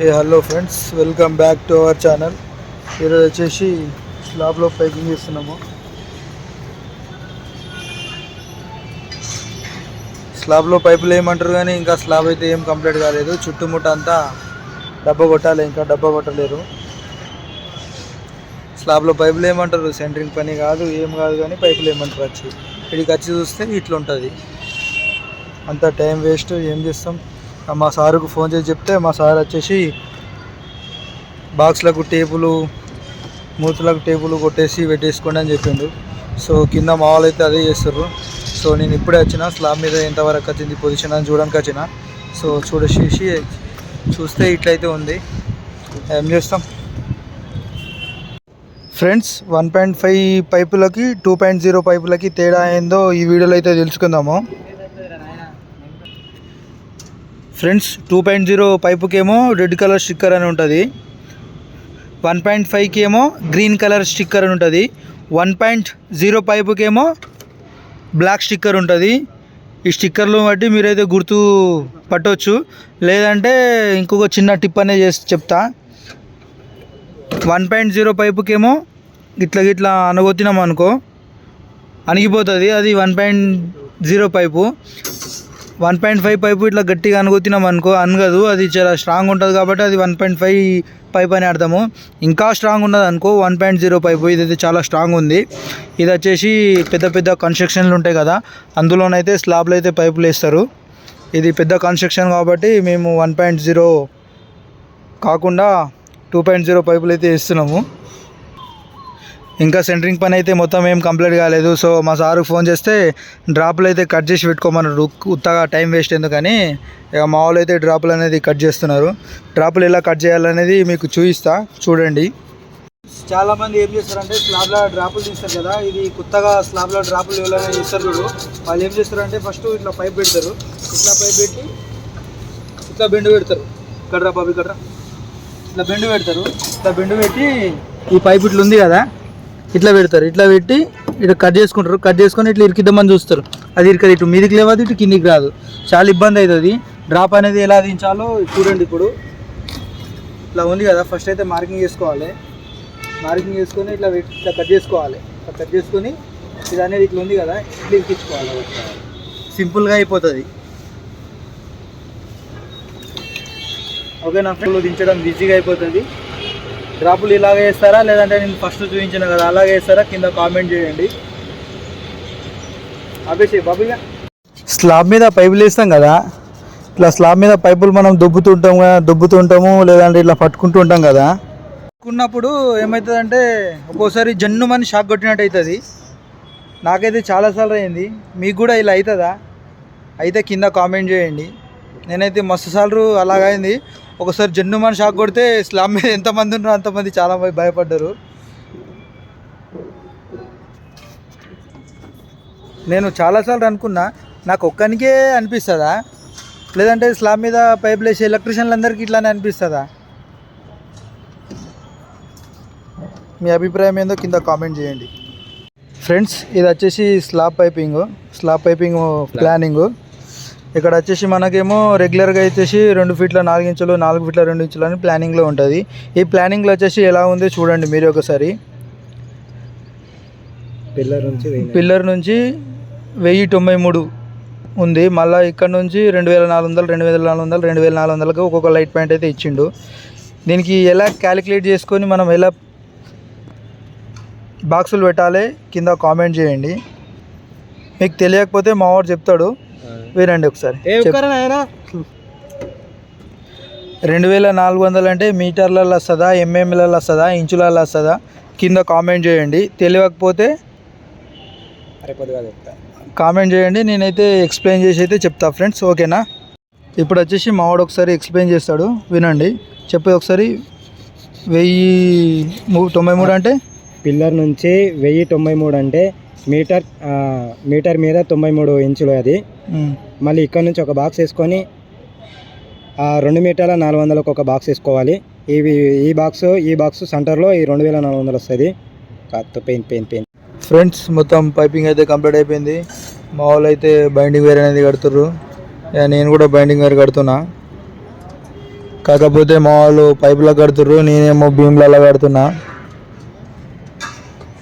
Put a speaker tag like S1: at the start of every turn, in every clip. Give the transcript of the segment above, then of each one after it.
S1: Hello friends welcome back to our channel ఈరోజు వచ్చేసి స్లాబ్లో packing చేస్తున్నాము. స్లాబ్లో పైపులు ఏమంటారు కానీ ఇంకా స్లాబ్ అయితే ఏం కంప్లీట్ కాలేదు. చుట్టుముట్ట అంతా డబ్బా కొట్టాలి ఇంకా డబ్బా కొట్టలేరు. స్లాబ్లో పైపులు ఏమంటారు? సెంటరింగ్ పని కాదు ఏం కాదు కానీ పైపులు ఏమంటారు వచ్చి. ఇక్కడికి వచ్చి చూస్తే ఇట్లా ఉంటుంది అంత టైం వేస్ట్ ఏం చేస్తాం? మా సారుకు ఫోన్ చేసి చెప్తే మా సార్ వచ్చేసి బాక్స్లకు టేపులు మూతులకు టేపులు కొట్టేసి పెట్టేసుకోండి అని చెప్పిండు. సో కింద మావాళ్ళు అయితే అదే చేస్తారు సో నేను ఇప్పుడే వచ్చిన స్లాబ్ మీద ఎంతవరకు వచ్చింది పొజిషన్ అని చూడడానికి వచ్చిన. సో చూడేసి చూస్తే ఇట్లయితే ఉంది. ఏం చేస్తాం? ఫ్రెండ్స్ వన్ పాయింట్ ఫైవ్ పైపులకి టూ పాయింట్ జీరో పైపులకి తేడా ఏందో ఈ వీడియోలో అయితే తెలుసుకుందాము. ఫ్రెండ్స్ టూ పాయింట్ జీరో పైపుకేమో రెడ్ కలర్ స్టిక్కర్ అని ఉంటుంది. వన్ పాయింట్ ఫైవ్కి ఏమో గ్రీన్ కలర్ స్టిక్కర్ అని ఉంటుంది. వన్ పాయింట్ జీరో పైపుకేమో బ్లాక్ స్టిక్కర్ ఉంటుంది. ఈ స్టిక్కర్లు బట్టి మీరైతే గుర్తు పట్టవచ్చు లేదంటే ఇంకొక చిన్న టిప్ అనేది చేసి చెప్తా. వన్ పాయింట్ జీరో పైపుకేమో ఇట్లా గిట్లా అనగొత్తినాం అనుకో అణిగిపోతుంది. అది one point zero pipe. One point five pipe ఇట్లా గట్టిగా అనుకుతున్నాం అనుకో అనగదు. అది చాలా స్ట్రాంగ్ ఉంటుంది కాబట్టి అది వన్ పాయింట్ ఫైవ్ పైప్ అని అర్థము. ఇంకా స్ట్రాంగ్ ఉన్నది అనుకో వన్ పాయింట్ జీరో పైపు ఇదైతే చాలా స్ట్రాంగ్ ఉంది. ఇది వచ్చేసి పెద్ద పెద్ద కన్స్ట్రక్షన్లు ఉంటాయి కదా అందులోనైతే స్లాబ్లు అయితే పైపులు వేస్తారు. ఇది పెద్ద కన్స్ట్రక్షన్ కాబట్టి మేము వన్ పాయింట్ జీరో కాకుండా టూ పాయింట్ జీరో పైపులు అయితే వేస్తున్నాము. ఇంకా సెంటరింగ్ పని అయితే మొత్తం ఏం కంప్లీట్ కాలేదు. సో మా సార్కి ఫోన్ చేస్తే డ్రాపులు అయితే కట్ చేసి పెట్టుకోమన్నారు. ఉత్తగా టైం వేస్ట్ ఎందుకని. ఇక మా వాళ్ళు అయితే డ్రాపులు అనేది కట్ చేస్తున్నారు. డ్రాపులు ఎలా కట్ చేయాలనేది మీకు చూపిస్తా. చూడండి. చాలా మంది ఏం చేస్తారంటే స్లాబ్లో డ్రాపులు తీస్తారు కదా. ఇది కొత్తగా స్లాబ్లో డ్రాపులు ఎవరైనా చేస్తారు చూడు. వాళ్ళు ఏం చేస్తారంటే ఫస్ట్ ఇట్లా పైప్ పెడతారు. ఇట్లా పైప్ పెట్టి ఇట్లా బెండు పెడతారు. ఇక్కడ బాబు ఇక్కడ ఇట్లా బెండు పెడతారు. ఇట్లా బెండు పెట్టి ఈ పైప్ ఇట్లా ఉంది కదా. ఇట్లా పెడతారు. ఇట్లా పెట్టి ఇట్లా కట్ చేసుకుంటారు. కట్ చేసుకొని ఇట్లా ఇరికిద్దామని చూస్తారు. అది ఇరకదు. ఇటు మీదికి లేవదు ఇటు కిందికి రాదు. చాలా ఇబ్బంది అవుతుంది. డ్రాప్ అనేది ఎలా దించాలో చూడండి ఇప్పుడు. ఇట్లా ఉంది కదా. ఫస్ట్ అయితే మార్కింగ్ చేసుకోవాలి. మార్కింగ్ చేసుకొని ఇట్లా ఇట్లా కట్ చేసుకోవాలి. ఇట్లా కట్ చేసుకొని ఇది అనేది ఇట్లా ఉంది కదా. ఇట్లా ఇరికించుకోవాలి సింపుల్గా అయిపోతుంది. ఓకే నా ఫ్రెండ్లో దించడం ఈజీగా అయిపోతుంది. డ్రాపులు ఇలాగే వేస్తారా? లేదంటే నేను ఫస్ట్ చూపించిన కదా అలాగే వేస్తారా? కింద కామెంట్ చేయండి. అభిషే బాబుగా స్లాబ్ మీద పైపులు వేస్తాం కదా. ఇట్లా స్లాబ్ మీద పైపులు మనం దుబ్బుతుంటాం కదా దుబ్బుతుంటాము లేదంటే ఇట్లా పట్టుకుంటూ ఉంటాం కదా. పట్టుకున్నప్పుడు ఏమవుతుందంటే ఒక్కోసారి జన్ను మని షాక్ కొట్టినట్టు అవుతుంది నాకైతే చాలాసార్లు అయింది. మీకు కూడా ఇలా అవుతుందా అయితే కింద కామెంట్ చేయండి. నేనైతే మస్తు సార్లు అలాగైంది. ఒకసారి జన్ను మన షాక్ కొడితే స్లాబ్ మీద ఎంతమంది ఉన్నారో అంతమంది చాలా మంది భయపడ్డారు. నేను చాలాసార్లు అనుకున్నా నాకు ఒక్కనికే అనిపిస్తుందా? లేదంటే స్లాబ్ మీద పైపులు వేసే ఎలక్ట్రీషియన్లు అందరికీ ఇట్లానే అనిపిస్తుందా? మీ అభిప్రాయం ఏందో కింద కామెంట్ చేయండి. ఫ్రెండ్స్ ఇది వచ్చేసి slab piping slab piping planning. ఇక్కడ వచ్చేసి మనకేమో రెగ్యులర్గా వచ్చేసి రెండు ఫీట్ల నాలుగు ఇంచులు నాలుగు ఫీట్ల రెండు ఇంచులు అని ప్లానింగ్లో ఉంటుంది. ఈ ప్లానింగ్లో వచ్చేసి ఎలా ఉందో చూడండి మీరు ఒకసారి.
S2: పిల్లర్ నుంచి
S1: పిల్లర్ నుంచి వెయ్యి తొంభై మూడు ఉంది. మళ్ళీ ఇక్కడ నుంచి రెండు వేల నాలుగు వందలు రెండు వేల నాలుగు వందలు రెండు వేల నాలుగు వందలకు ఒక్కొక్క లైట్ పాయింట్ అయితే ఇచ్చిండు. దీనికి ఎలా క్యాలిక్యులేట్ చేసుకొని మనం ఎలా బాక్సులు పెట్టాలి కింద కామెంట్ చేయండి. మీకు తెలియకపోతే మా వాడు చెప్తాడు. వినండి ఒకసారి. రెండు వేల నాలుగు వందలు అంటే మీటర్లలో వస్తుందా ఎంఎంలలో వస్తుందా ఇంచులలో వస్తుందా? కింద కామెంట్ చేయండి. తెలియకపోతే కామెంట్ చేయండి. నేనైతే ఎక్స్ప్లెయిన్ చేసి అయితే చెప్తా ఫ్రెండ్స్. ఓకేనా? ఇప్పుడు వచ్చేసి మావాడు ఒకసారి ఎక్స్ప్లెయిన్ చేస్తాడు. వినండి. చెప్పేది ఒకసారి. వెయ్యి తొంభై మూడు అంటే?
S2: పిల్లర్ నుంచి వెయ్యి తొంభై మూడు అంటే మీటర్ మీటర్ మీద తొంభై మూడు ఇంచులు అది. మళ్ళీ ఇక్కడ నుంచి ఒక బాక్స్ వేసుకొని రెండు మీటర్ల నాలుగు వందలకు ఒక బాక్స్ వేసుకోవాలి. ఇవి ఈ బాక్స్ ఈ బాక్స్ సెంటర్లో ఈ రెండు వేల నాలుగు వందలు వస్తుంది. కాదు పెయిన్ పెయిన్ పెయిన్.
S1: ఫ్రెండ్స్ మొత్తం పైపింగ్ అయితే కంప్లీట్ అయిపోయింది. మా వాళ్ళు అయితే బైండింగ్ వేర్ అనేది కడుతుర్రు. నేను కూడా బైండింగ్ వేర్ కడుతున్నా. కాకపోతే మా వాళ్ళు పైపులో కడుతుర్రు. నేనేమో భీమ్లలో కడుతున్నా.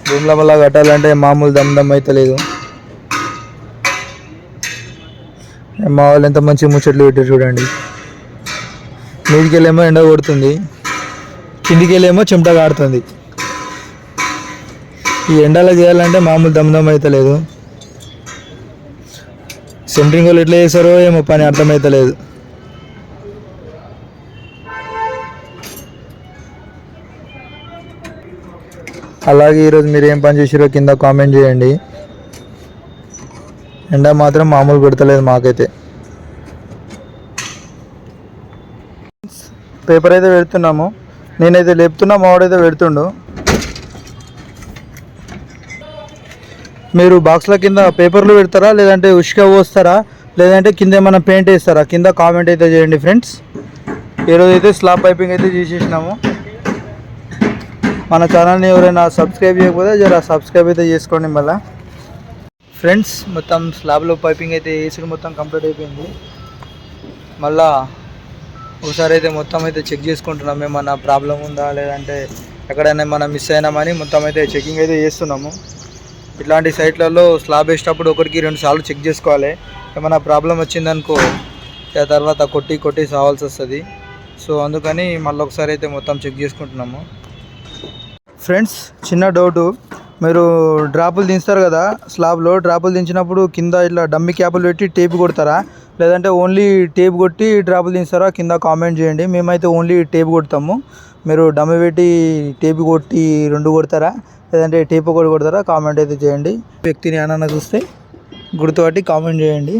S1: భీమ్ల వల్ల కట్టాలంటే మామూలు దమ్ దమ్ అయితే లేదు. మా వాళ్ళు ఎంత మంచి ముచ్చట్లు పెట్టారు చూడండి. మీదికెళ్ళేమో ఎండ కొడుతుంది. కిందికెళ్ళేమో చెమట కాడుతుంది ఈ ఎండలో చేయాలంటే మామూలు దమ్ దమ్ అవుతలేదు సెంట్రింగ్ వాళ్ళు ఎట్లా చేస్తారో ఏమో పని అర్థమవుతలేదు అలాగే ఈరోజు మీరు ఏం పని చేసారో కింద కామెంట్ చేయండి. ఎండ మాత్రం మామూలు పెడతలేదు మాకైతే. పేపర్ అయితే పెడుతున్నాము. నేనైతే లేపుతున్నా మావాడైతే పెడుతుండు. మీరు బాక్స్ల కింద పేపర్లు పెడతారా లేదంటే ఉష్క పోస్తారా లేదంటే కింద ఏమైనా పెయింట్ వేస్తారా? కింద కామెంట్ అయితే చేయండి ఫ్రెండ్స్. ఈరోజు అయితే స్లాబ్ పైపింగ్ అయితే చేసేసినాము. మన ఛానల్ని ఎవరైనా సబ్స్క్రైబ్ చేయకపోతే జర సబ్స్క్రైబ్ అయితే చేసుకోండి మళ్ళీ. ఫ్రెండ్స్ మొత్తం స్లాబ్లో పైపింగ్ అయితే వేసుడు మొత్తం కంప్లీట్ అయిపోయింది. మళ్ళా ఒకసారి అయితే మొత్తం అయితే చెక్ చేసుకుంటున్నాం ఏమన్నా ప్రాబ్లం ఉందా లేదంటే ఎక్కడైనా ఏమైనా మిస్ అయినామని మొత్తం అయితే చెకింగ్ అయితే చేస్తున్నాము. ఇట్లాంటి సైట్లలో స్లాబ్ వేసేటప్పుడు ఒకరికి రెండు సార్లు చెక్ చేసుకోవాలి. ఏమైనా ప్రాబ్లం వచ్చిందనుకో ఆ తర్వాత కొట్టి కొట్టి సావాల్సి వస్తుంది. సో అందుకని మళ్ళీ ఒకసారి అయితే మొత్తం చెక్ చేసుకుంటున్నాము. ఫ్రెండ్స్ చిన్న డౌటు మీరు డ్రాపులు దించుతారు కదా స్లాబ్లో డ్రాపులు దించినప్పుడు కింద ఇట్లా డమ్మి క్యాపులు పెట్టి టేప్ కొడతారా? లేదంటే ఓన్లీ టేప్ కొట్టి డ్రాపులు దించుతారా? కింద కామెంట్ చేయండి మేమైతే ఓన్లీ టేప్ కొడతాము. మీరు డమ్మి పెట్టి టేప్ కొట్టి రెండు కొడతారా? లేదంటే టేప్ ఒకటి కొడతారా? కామెంట్ అయితే చేయండి. వ్యక్తిని ఏమన్నా చూస్తే గుర్తుపట్టి కామెంట్ చేయండి.